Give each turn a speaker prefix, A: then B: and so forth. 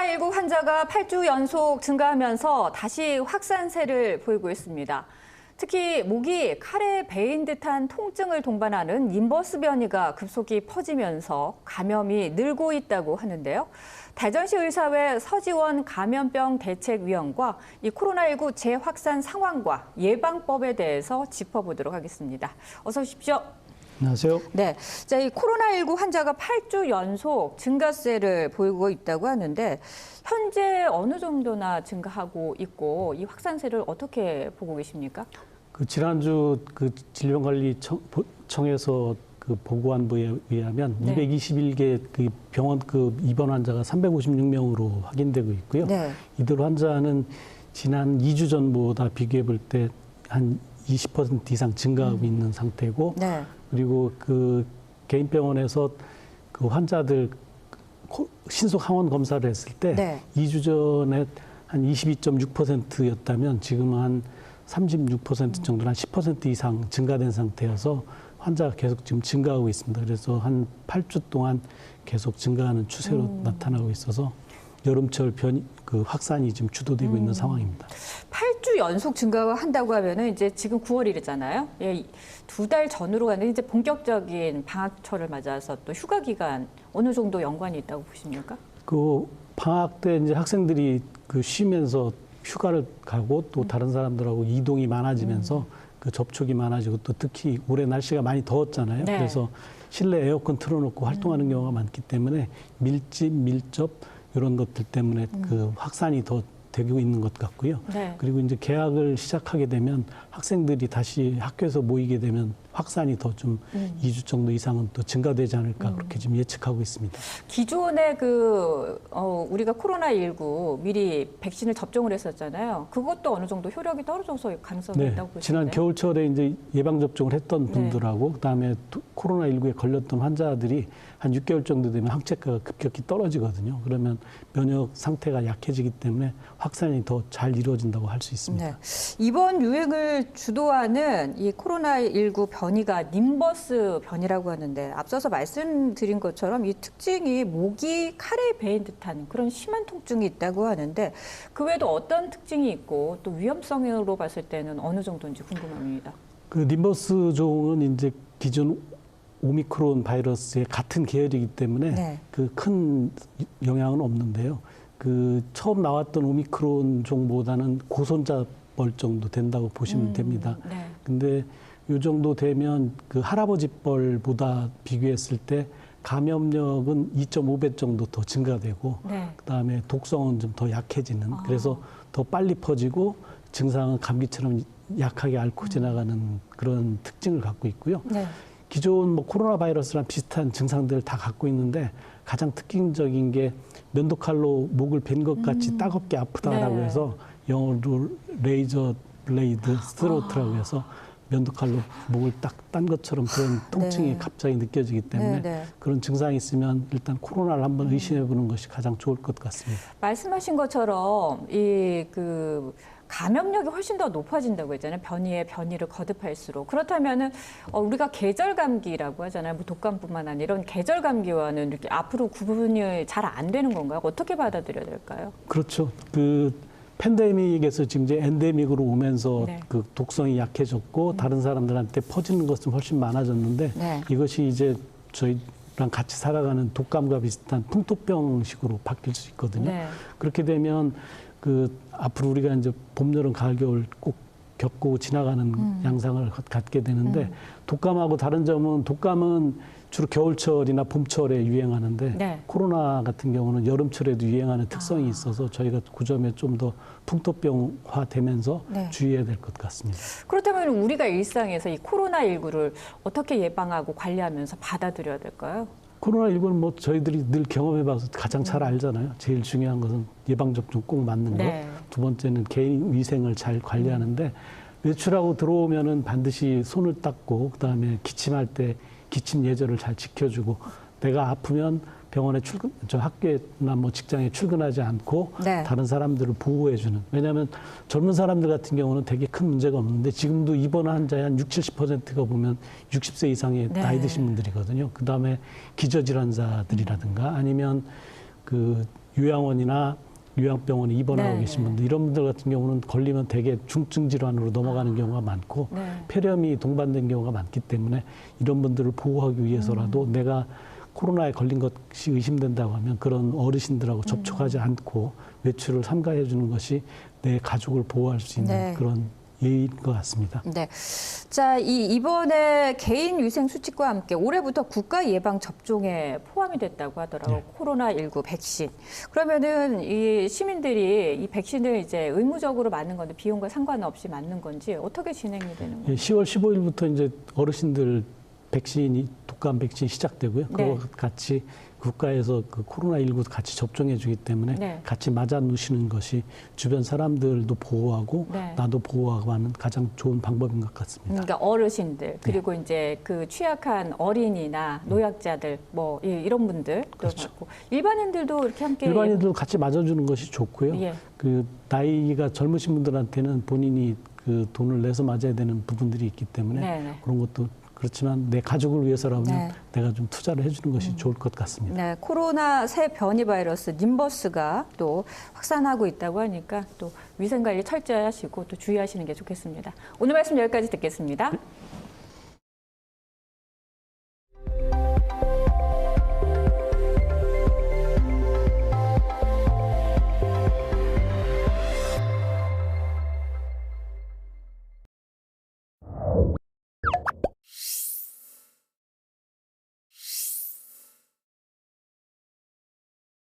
A: 코로나19 환자가 8주 연속 증가하면서 다시 확산세를 보이고 있습니다. 특히 목이 칼에 베인 듯한 통증을 동반하는 님버스 변이가 급속히 퍼지면서 감염이 늘고 있다고 하는데요. 대전시 의사회 서지원 감염병 대책위원과 이 코로나19 재확산 상황과 예방법에 대해서 짚어보도록 하겠습니다. 어서 오십시오.
B: 안녕하세요.
A: 네. 자, 이 코로나19 환자가 8주 연속 증가세를 보이고 있다고 하는데 현재 어느 정도나 증가하고 있고 이 확산세를 어떻게 보고 계십니까?
B: 그 지난주 그 질병관리청에서 그 보고한 바에 의하면
A: 네.
B: 221개 그 병원급 입원 환자가 356명으로 확인되고 있고요.
A: 네.
B: 이들 환자는 지난 2주 전보다 비교해 볼 때 한 20% 이상 증가하고 있는 상태고
A: 네.
B: 그리고 그 개인 병원에서 그 환자들 코- 신속 항원 검사를 했을 때
A: 네.
B: 2주 전에 한 22.6%였다면 지금 한 36% 정도 한10% 이상 증가된 상태여서 환자가 계속 지금 증가하고 있습니다. 그래서 한 8주 동안 계속 증가하는 추세로 나타나고 있어서 여름철 변이 그 확산이 지금 주도되고 있는 상황입니다.
A: 8주 연속 증가가 한다고 하면은 이제 지금 9월이잖아요. 예, 두 달 전으로 가는 이제 본격적인 방학철을 맞아서 또 휴가 기간 어느 정도 연관이 있다고 보십니까?
B: 그 방학 때 이제 학생들이 그 쉬면서 휴가를 가고 또 다른 사람들하고 이동이 많아지면서 그 접촉이 많아지고 또 특히 올해 날씨가 많이 더웠잖아요.
A: 네.
B: 그래서 실내 에어컨 틀어놓고 활동하는 경우가 많기 때문에 밀집, 밀접 이런 것들 때문에 그 확산이 더 되고 있는 것 같고요.
A: 네.
B: 그리고 이제 개학을 시작하게 되면 학생들이 다시 학교에서 모이게 되면 확산이 더좀이주 정도 이상은 또 증가되지 않을까 그렇게 지금 예측하고 있습니다.
A: 기존에 그 어, 우리가 코로나 19 미리 백신을 접종을 했었잖아요. 그것도 어느 정도 효력이 떨어져서 가능성이
B: 네,
A: 있다고 보시나요?
B: 지난 겨울철에 이제 예방 접종을 했던
A: 네.
B: 분들하고 그다음에 코로나 19에 걸렸던 환자들이 한 6개월 정도 되면 항체가가 급격히 떨어지거든요. 그러면 면역 상태가 약해지기 때문에 확산이 더 잘 이루어진다고 할 수 있습니다.
A: 네. 이번 유행을 주도하는 이 코로나 19 변 이가 님버스 변이라고 하는데 앞서서 말씀드린 것처럼 이 특징이 목이 칼에 베인 듯한 그런 심한 통증이 있다고 하는데 그 외에도 어떤 특징이 있고 또 위험성으로 봤을 때는 어느 정도인지 궁금합니다.
B: 그 님버스 종은 이제 기존 오미크론 바이러스의 같은 계열이기 때문에
A: 네.
B: 그큰 영향은 없는데요. 그 처음 나왔던 오미크론 종보다는 고손자벌 정도 된다고 보시면
A: 음,
B: 됩니다.
A: 네.
B: 근데 요 정도 되면 그 할아버지 뻘보다 비교했을 때 감염력은 2.5배 정도 더 증가되고
A: 네.
B: 그다음에 독성은 좀 더 약해지는
A: 아.
B: 그래서 더 빨리 퍼지고 증상은 감기처럼 약하게 앓고 지나가는 그런 특징을 갖고 있고요.
A: 네.
B: 기존 뭐 코로나 바이러스랑 비슷한 증상들을 다 갖고 있는데 가장 특징적인 게 면도칼로 목을 벤 것 같이 따갑게 아프다라고
A: 네.
B: 해서 영어로 레이저 블레이드 스트로트라고 해서 면도칼로 목을 딱 딴 것처럼 그런 통증이
A: 네.
B: 갑자기 느껴지기 때문에
A: 네, 네.
B: 그런 증상이 있으면 일단 코로나를 한번 의심해 보는 것이 가장 좋을 것 같습니다.
A: 말씀하신 것처럼 이그 감염력이 훨씬 더 높아진다고 했잖아요. 변이에 변이를 거듭할수록 그렇다면은 어, 우리가 계절 감기라고 하잖아요. 뭐 독감뿐만 아니라 이런 계절 감기와는 이렇게 앞으로 구분이 잘 안 되는 건가요? 어떻게 받아들여야 될까요?
B: 그렇죠. 그 팬데믹에서 지금 이제 엔데믹으로 오면서
A: 네.
B: 그 독성이 약해졌고 다른 사람들한테 퍼지는 것은 훨씬 많아졌는데
A: 네.
B: 이것이 이제 저희랑 같이 살아가는 독감과 비슷한 풍토병식으로 바뀔 수 있거든요.
A: 네.
B: 그렇게 되면 그 앞으로 우리가 이제 봄, 여름, 가을, 겨울 꼭 겪고 지나가는
A: 음.
B: 양상을 갖- 갖게 되는데 독감하고 다른 점은 독감은 주로 겨울철이나 봄철에 유행하는데
A: 네. 아.
B: 코로나 같은 경우는 여름철에도 유행하는 특성이 있어서 저희가 그 점에 좀 더 풍토병화 되면서
A: 네.
B: 주의해야 될 것 같습니다.
A: 그렇다면 우리가 일상에서 이 코로나19를 어떻게 예방하고 관리하면서 받아들여야 될까요?
B: 코로나19는 뭐 저희들이 늘 경험해봐서 가장 잘 알잖아요. 제일 중요한 것은 예방접종 꼭 맞는 것.
A: 네.
B: 두 번째는 개인 위생을 잘 관리하는데 외출하고 들어오면은 반드시 손을 닦고 그다음에 기침할 때 기침 예절을 잘 지켜주고 내가 아프면 병원에 출근, 저 학교나 뭐 직장에 출근하지 않고
A: 네.
B: 다른 사람들을 보호해 주는. 왜냐하면 젊은 사람들 같은 경우는 되게 큰 문제가 없는데 지금도 입원 환자의 한 60, 70%가 보면 60세 이상의
A: 네.
B: 나이 드신 분들이거든요. 그 다음에 기저질환자들이라든가 아니면 그 요양원이나 요양병원에 입원하고
A: 네,
B: 계신
A: 네.
B: 분들 이런 분들 같은 경우는 걸리면 대개 중증 질환으로 넘어가는 경우가 많고
A: 네.
B: 폐렴이 동반된 경우가 많기 때문에 이런 분들을 보호하기 위해서라도
A: 음.
B: 내가 코로나에 걸린 것이 의심된다고 하면 그런 어르신들하고 접촉하지
A: 음.
B: 않고 외출을 삼가해 주는 것이 내 가족을 보호할 수 있는
A: 네.
B: 그런 예인 것 같습니다.
A: 네. 자, 이 이번에 개인 위생 수칙과 함께 올해부터 국가 예방 접종에 포함이 됐다고 하더라고요.
B: 네.
A: 코로나 19 백신. 그러면은 이 시민들이 이 백신을 이제 의무적으로 맞는 건데 비용과 상관없이 맞는 건지 어떻게 진행이 되는
B: 예,
A: 거예요?
B: 10월 15일부터 이제 어르신들 백신이 독감 백신 시작되고요.
A: 네.
B: 그거 같이 국가에서 그 코로나19 같이 접종해 주기 때문에
A: 네.
B: 같이 맞아 누시는 것이 주변 사람들도 보호하고
A: 네.
B: 나도 보호하고 하는 가장 좋은 방법인 것 같습니다.
A: 그러니까 어르신들 그리고 이제 그 취약한 어린이나 노약자들 뭐 이- 이런 분들
B: 그렇죠.
A: 일반인들도 이렇게 함께
B: 일반인들 같이 맞아 주는 것이 좋고요.
A: 예.
B: 그 나이가 젊으신 분들한테는 본인이 그 돈을 내서 맞아야 되는 부분들이 있기 때문에
A: 네, 네.
B: 그런 것도 그렇지만 내 가족을 위해서라면
A: 네. 음.
B: 내가 좀 투자를 해주는 것이 좋을 것 같습니다.
A: 네, 코로나 새 변이 바이러스 님버스가 또 확산하고 있다고 하니까 또 위생 관리 철저히 하시고 또 주의하시는 게 좋겠습니다. 오늘 말씀 여기까지 듣겠습니다.